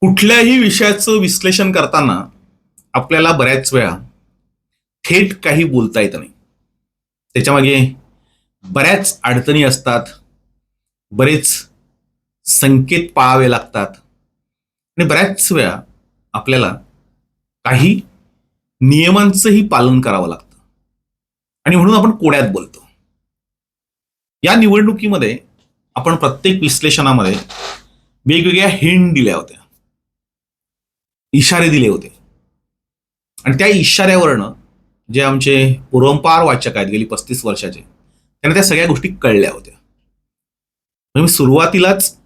कुठल्याही विषयाचं विश्लेषण करताना आपल्याला बऱ्याच वेळा थेट काही बोलता येत नाही. त्याच्यामागे बऱ्याच अडचणी असतात. बरेच संकेत पाळावे लागतात. आणि बऱ्याच वेळा आपल्याला काही नियमांचंही पालन करावं लागतं. आणि म्हणून आपण कोड्यात बोलतो. या निवडणुकीमध्ये आपण प्रत्येक विश्लेषणामध्ये वेगवेगळ्या हिंड दिल्या होत्या. इशारे दिले होते. आणि त्या इशाऱ्यावरनं जे आमचे पूर्वंपार वाचक आहेत गेली पस्तीस वर्षाचे त्यांना त्या सगळ्या गोष्टी कळल्या होत्या. म्हणजे मी सुरुवातीलाच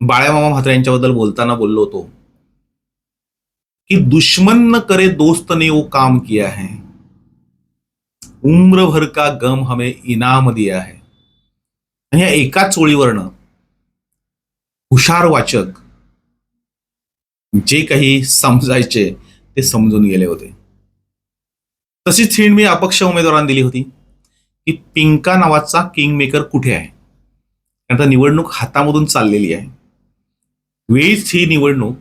बाळ्यामामा म्हात्रे यांच्याबद्दल बोलताना बोललो होतो कि दुश्मन न करे दोस्त ने वो काम किया है. उम्र भर का गम हमें इनाम दिया है. आणि या एकाच चोळीवरनं हुशार वाचक जे काही समजायचे ते समजून गेले होते. तशीच हिंड मी अपक्ष उमेदवारांना दिली होती की पिंका नावाचा किंग मेकर कुठे आहे? आता निवडणूक हातामधून चाललेली आहे. वेळीच ही निवडणूक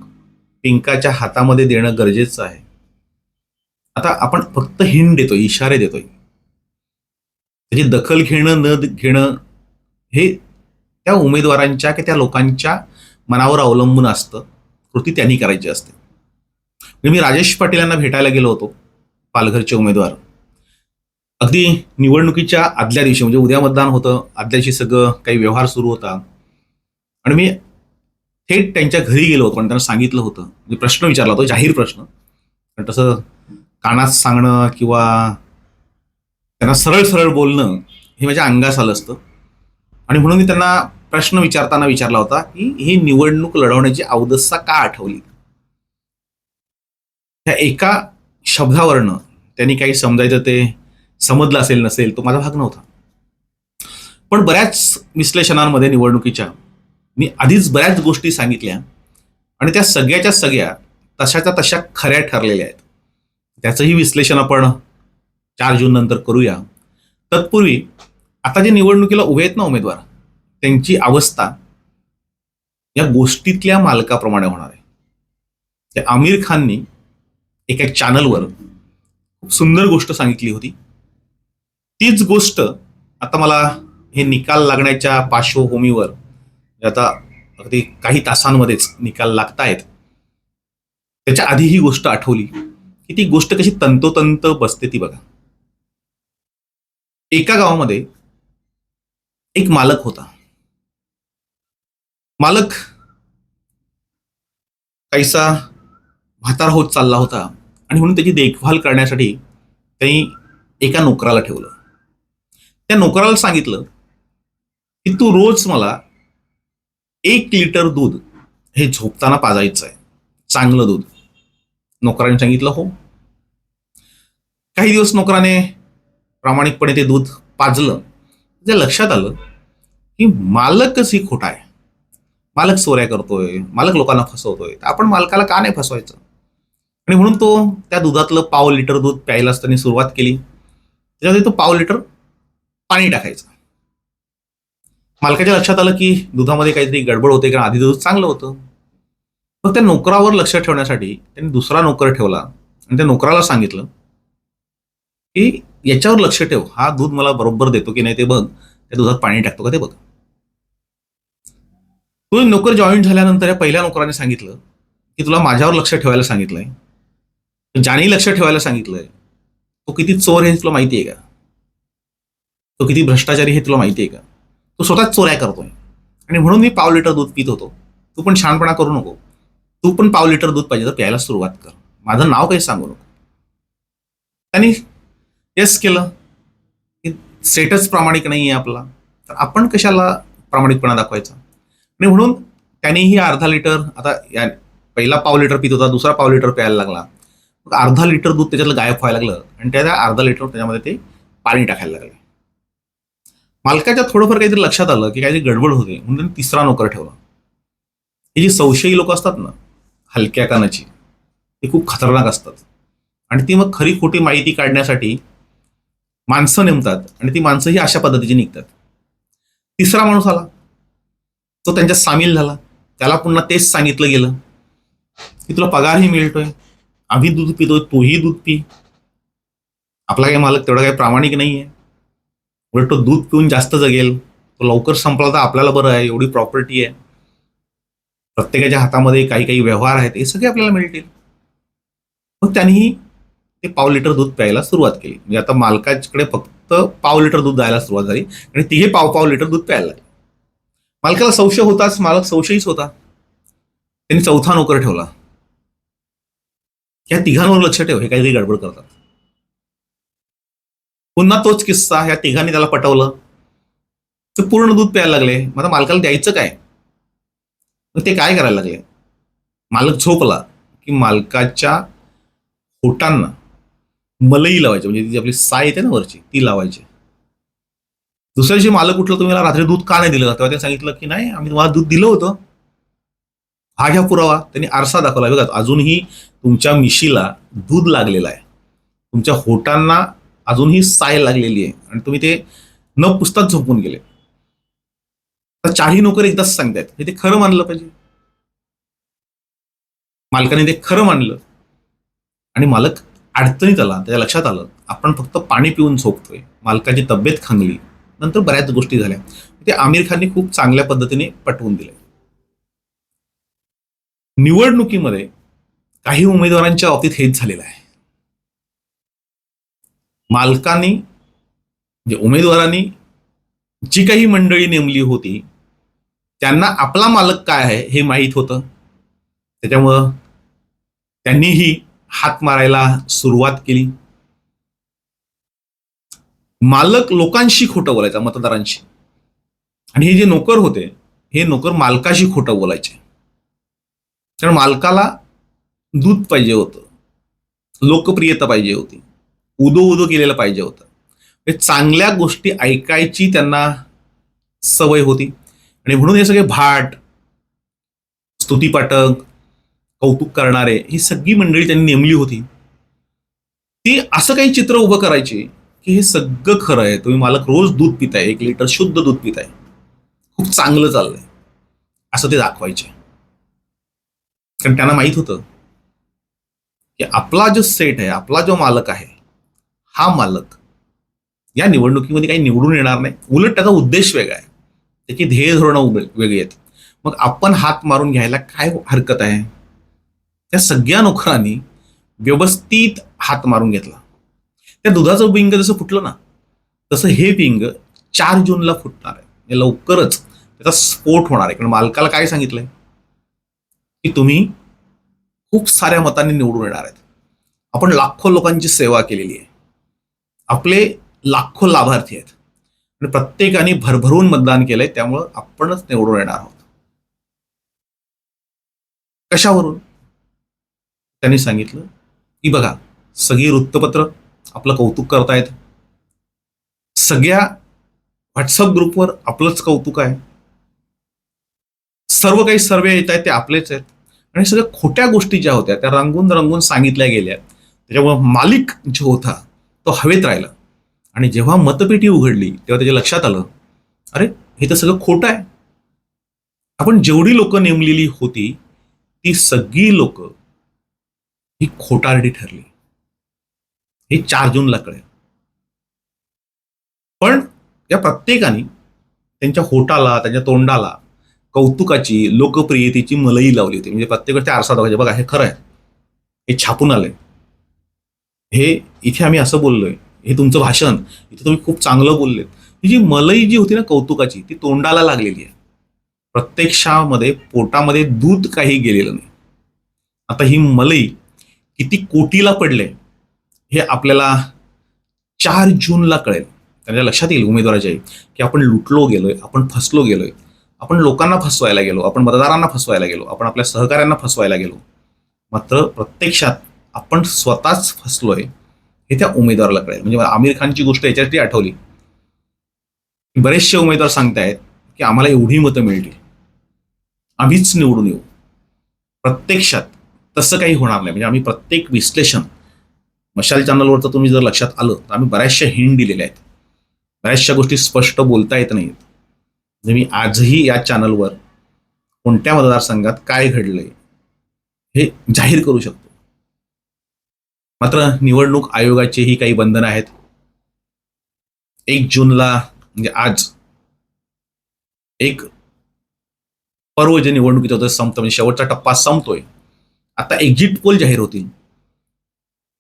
पिंकाच्या हातामध्ये देणं गरजेचं आहे. आता आपण फक्त हिंड देतोय इशारे देतोय. त्याची दखल घेणं न घेणं हे त्या उमेदवारांच्या की त्या लोकांच्या मनावर अवलंबून असतं. कृती त्यांनी करायची असते. मी राजेश पाटील यांना भेटायला गेलो होतो पालघरचे उमेदवार. अगदी निवडणुकीच्या आदल्या दिवशी म्हणजे उद्या मतदान होतं आदल्या दिवशी सगळं काही व्यवहार सुरू होता. आणि मी थेट त्यांच्या घरी गेलो होतो पण त्यांना सांगितलं होतं. म्हणजे प्रश्न विचारला होता जाहीर प्रश्न. पण तसं कानात सांगणं किंवा त्यांना सरळ सरळ बोलणं हे माझ्या अंगास आलं असतं. आणि म्हणून मी त्यांना प्रश्न विचारताना विचारला होता की ही निवडणूक लढवण्याची अवदस्सा का आठवली? त्या एका शब्दावरनं त्यांनी काही समजायचं ते समजलं असेल नसेल तो माझा भाग नव्हता. पण बऱ्याच विश्लेषणांमध्ये निवडणुकीच्या मी आधीच बऱ्याच गोष्टी सांगितल्या आणि त्या सगळ्याच्या सगळ्या तशाच्या तशा खऱ्या ठरलेल्या आहेत. त्याचंही विश्लेषण आपण चार जून नंतर करूया. तत्पूर्वी आता जे निवडणुकीला उभे आहेत ना उमेदवार त्यांची अवस्था या गोष्टीतल्या मालकाप्रमाणे होणार आहे. त्या आमिर खाननी एका चॅनलवर खूप सुंदर गोष्ट सांगितली होती. तीच गोष्ट आता मला हे निकाल लागण्याच्या पार्श्वभूमीवर आता अगदी काही तासांमध्येच निकाल लागतायत. त्याच्या आधी ही गोष्ट आठवली की ती गोष्ट कशी तंतोतंत बसते ती बघा. एका गावामध्ये एक मालक होता. मालक काहीसा म्हातारा होत चालला होता आणि म्हणून त्याची देखभाल करण्यासाठी त्यांनी एका नोकराला ठेवलं. त्या नोकराला सांगितलं की तू रोज मला एक लिटर दूध हे झोपताना पाजायचं आहे. चांगलं दूध. नोकराने सांगितलं हो. काही दिवस नोकराने प्रामाणिकपणे ते दूध पाजलं. त्या लक्षात आलं की मालकच ही खोटा आहे. मालक चोऱ्या करतोय मालक लोकांना फसवतोय तर आपण मालकाला का नाही फसवायचं? आणि म्हणून तो त्या दुधातलं पाव लिटर दूध प्यायला असताना सुरुवात केली. त्याच्यामध्ये तो पाव लिटर पाणी टाकायचं. मालकाच्या लक्षात आलं की दुधामध्ये काहीतरी गडबड होते कारण आधी दूध चांगलं होतं. मग त्या नोकरावर लक्ष ठेवण्यासाठी त्यांनी दुसरा नोकर ठेवला आणि त्या नोकराला सांगितलं की याच्यावर लक्ष ठेव हा दूध मला बरोबर देतो की नाही ते बघ त्या दुधात पाणी टाकतो का ते बघ. तो नोकर जॉईन झाल्यानंतर या पहिल्या नोकराने सांगितलं की तुला माझ्यावर लक्ष ठेवायला सांगितलंय. ज्याने लक्ष ठेवायला सांगितलंय तो किती चोर हे तुला माहिती आहे का? तो किती भ्रष्टाचारी हे तुला माहिती आहे का? तो स्वतःच चोऱ्या करतोय. आणि म्हणून मी पाव लिटर दूध पित होतो. तू पण छानपणा करू नको. तू पण पाव लिटर दूध पाहिजे तर प्यायला सुरुवात कर. माझं नाव काही सांगू नको. त्यांनी येस केलं. की स्टेटस प्रामाणिक नाही आहे आपला. तर आपण कशाला प्रामाणिकपणा दाखवायचा? नाही म्हणून त्यांनीही अर्धा लिटर आता या पहिला पाव लिटर पित होता दुसरा पाव लिटर प्यायला लागला. मग अर्धा लिटर दूध त्याच्यातलं गायब व्हायला लागलं आणि त्या अर्धा लिटर त्याच्यामध्ये ते पाणी टाकायला लागले. मालकाच्या थोडंफार काहीतरी लक्षात आलं की काहीतरी गडबड होते म्हणून त्यांनी तिसरा नोकर ठेवला. हे जी संशयी लोक असतात ना हलक्या कानाची ते खूप खतरनाक असतात. आणि ती मग खरी खोटी माहिती काढण्यासाठी माणसं नेमतात आणि ती माणसंही अशा पद्धतीची निघतात. तिसरा माणूस आला. तो त्यांच्यात सामील झाला. त्याला पुन्हा तेच सांगितलं गेलं. की तुला पगारही मिळतोय. आम्ही दूध पितोय तूही दूध पी. आपला काही मालक तेवढा काही प्रामाणिक नाही आहे उलट तो दूध पिऊन जास्त जगेल. तो लवकर संपला तर आपल्याला बरं आहे एवढी प्रॉपर्टी आहे. प्रत्येकाच्या हातामध्ये काही काही व्यवहार आहेत हे सगळे आपल्याला मिळतील. मग त्यांनीही ते पाव लिटर दूध प्यायला सुरुवात केली. म्हणजे आता मालकाकडे फक्त पाव लिटर दूध द्यायला सुरुवात झाली आणि तिघे पाव पाव लिटर दूध प्यायला लागले. मालकाला संशय होताच मालक संशयीच होता. त्यांनी चौथा नोकर ठेवला. या तिघांवर लक्ष ठेव हे काहीतरी गडबड करतात. पुन्हा तोच किस्सा ह्या तिघांनी त्याला पटवलं. ते पूर्ण दूध प्यायला लागले. मग आता मालकाला द्यायचं काय? मग ते काय करायला लागले? मालक झोपला की मालकाच्या होटांना मलई लावायची. म्हणजे ती जी आपली साय येते ना वरची ती लावायची. दुसऱ्या दिवशी मालक उठलं तुम्ही मला रात्री दूध का नाही दिलं तेव्हा त्यांनी सांगितलं की नाही आम्ही तुम्हाला दूध दिलं होतं. हा घ्या पुरावा. त्यांनी आरसा दाखवला. बघा अजूनही तुमच्या मिशीला दूध लागलेलं आहे. तुमच्या होटांना अजूनही साय लागलेली आहे. आणि तुम्ही ते न पुसताच झोपून गेले. तर चारही नोकर एकदाच सांगतायत. हे ते खरं मानलं पाहिजे. मालकाने ते खरं मानलं. आणि मालक अडचणीत आला त्याच्या लक्षात आलं. आपण फक्त पाणी पिऊन झोपतोय. मालकाची तब्येत खांगली. नंतर बऱ्याच गोष्टी झाल्या. ते आमिर खानने खूप चांगल्या पद्धतीने पटवून दिले. निवडणुकीमध्ये काही उमेदवारांच्या बाबतीत हेच झालेलं आहे. मालकांनी म्हणजे उमेदवारांनी जी काही मंडळी नेमली होती त्यांना आपला मालक काय आहे हे माहीत होतं. त्याच्यामुळं त्यांनीही हात मारायला सुरुवात केली. मालक लोकांशी खोटं बोलायचा मतदारांशी. आणि हे जे नोकर होते हे नोकर मालकाशी खोटं बोलायचे. कारण मालकाला दूध पाहिजे होतं. लोकप्रियता पाहिजे होती. उदो उदो केलेलं पाहिजे होतं. हे चांगल्या गोष्टी ऐकायची त्यांना सवय होती. आणि म्हणून हे सगळे भाट स्तुतीपाठक कौतुक करणारे ही सगळी मंडळी त्यांनी नेमली होती. ती असं काही चित्र उभं करायची की हे सगळं खरं आहे. तुम्ही मालक रोज दूध पिताय एक लिटर शुद्ध दूध पिताय. खूप चांगलं चाललंय. असं ते दाखवायचे. कारण त्यांना माहीत होतं की आपला जो सेट आहे आपला जो मालक आहे हा मालक या निवडणुकीमध्ये काही निवडून येणार नाही. उलट त्याचा उद्देश वेगळा आहे. त्याची ध्येय धोरणं वेगळी आहेत. मग आपण हात मारून घ्यायला काय हरकत आहे? त्या सगळ्या नोकरांनी व्यवस्थित हात मारून घेतला. त्या दुधाचं पिंग जसं फुटलं ना तसं हे पिंग चार जूनला फुटणार आहे. म्हणजे लवकरच त्याचा स्फोट होणार आहे. कारण मालकाला काय सांगितलंय? की तुम्ही खूप साऱ्या मतांनी निवडून येणार आहेत. आपण लाखो लोकांची सेवा केलेली आहे. आपले लाखो लाभार्थी आहेत. आणि प्रत्येकाने भरभरून मतदान केलंय त्यामुळं आपणच निवडून येणार आहोत. कशावरून? त्यांनी सांगितलं की बघा सगळी वृत्तपत्र आपलं कौतुक करतायत सगळ्या व्हॉट्सअप ग्रुपवर आपलंच कौतुक आहे. सर्व काही सर्वे येत आहेत ते आपलेच आहेत. आणि सगळ्या खोट्या गोष्टी ज्या होत्या त्या रंगून रंगून सांगितल्या गेल्या त्याच्यामुळे मालिक जो होता तो हवेत राहिला. आणि जेव्हा मतपेटी उघडली तेव्हा त्याच्या लक्षात आलं अरे हे तर सगळं खोटं आहे. आपण जेवढी लोक नेमलेली होती ती सगळी लोक ही खोटारडी ठरली. हे चार जूनला कळेल. पण या प्रत्येकाने त्यांच्या होटाला त्यांच्या तोंडाला कौतुकाची लोकप्रियतेची मलई लावली होती. म्हणजे प्रत्येकाच्या आरसा दाखवायचे बघा हे खरं आहे. हे छापून आलंय. हे इथे आम्ही असं बोललोय. हे तुमचं भाषण. इथे तुम्ही खूप चांगलं बोललेत. ही जी मलई जी होती ना कौतुकाची ती तोंडाला लागलेली आहे. प्रत्यक्षामध्ये पोटामध्ये दूध काही गेलेलं नाही. आता ही मलई किती कोटीला पडले हे आपल्याला चार जूनला कळेल. त्यांच्या लक्षात येईल उमेदवाराच्या की आपण लुटलो गेलोय आपण फसलो गेलोय. आपण लोकांना फसवायला गेलो आपण मतदारांना फसवायला गेलो आपण आपल्या सहकाऱ्यांना फसवायला गेलो. मात्र प्रत्यक्षात आपण स्वतःच फसलोय हे त्या उमेदवाराला कळेल. म्हणजे आमिर खानची गोष्ट याच्यासाठी आठवली. बरेचसे उमेदवार सांगतायत की आम्हाला एवढी मतं मिळतील. आम्हीच निवडून येऊ. प्रत्यक्षात तसं काही होणार नाही. म्हणजे आम्ही प्रत्येक विश्लेषण मशाल चॅनलवरचं तुम्ही जर लक्षात आलं तर आम्ही बऱ्याचशा हिंड दिलेल्या आहेत. बऱ्याचशा गोष्टी स्पष्ट बोलता येत नाहीत. म्हणजे मी आजही या चॅनलवर कोणत्या मतदारसंघात काय घडलंय हे जाहीर करू शकतो. मात्र निवडणूक आयोगाचेही काही बंधनं आहेत. एक जूनला म्हणजे आज एक पर्व जे निवडणुकीचं होतं संपतं म्हणजे शेवटचा टप्पा संपतोय. आता एक्झिट पोल जाहीर होतील.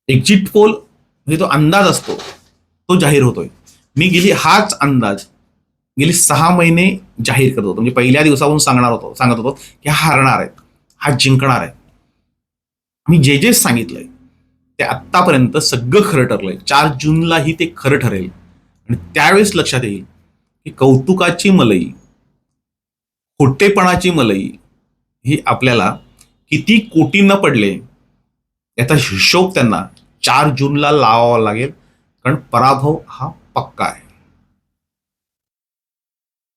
एक्झिट पोल म्हणजे तो अंदाज असतो तो जाहीर होतोय. मी गेली हाच अंदाज गेली सहा महिने जाहीर करत होतो. म्हणजे पहिल्या दिवसापासून सांगणार होतो सांगत होतो की हा हरणार आहे हा जिंकणार आहे. मी जे जे सांगितलंय ते आत्तापर्यंत सगळं खरं ठरलंय. चार जूनलाही ते खरं ठरेल. आणि त्यावेळेस लक्षात येईल की कौतुकाची मलई खोटेपणाची मलई ही आपल्याला किती कोटींना पडले याचा हिशोब त्यांना चार जूनला लावावा लागेल. कारण पराभव हा पक्का आहे.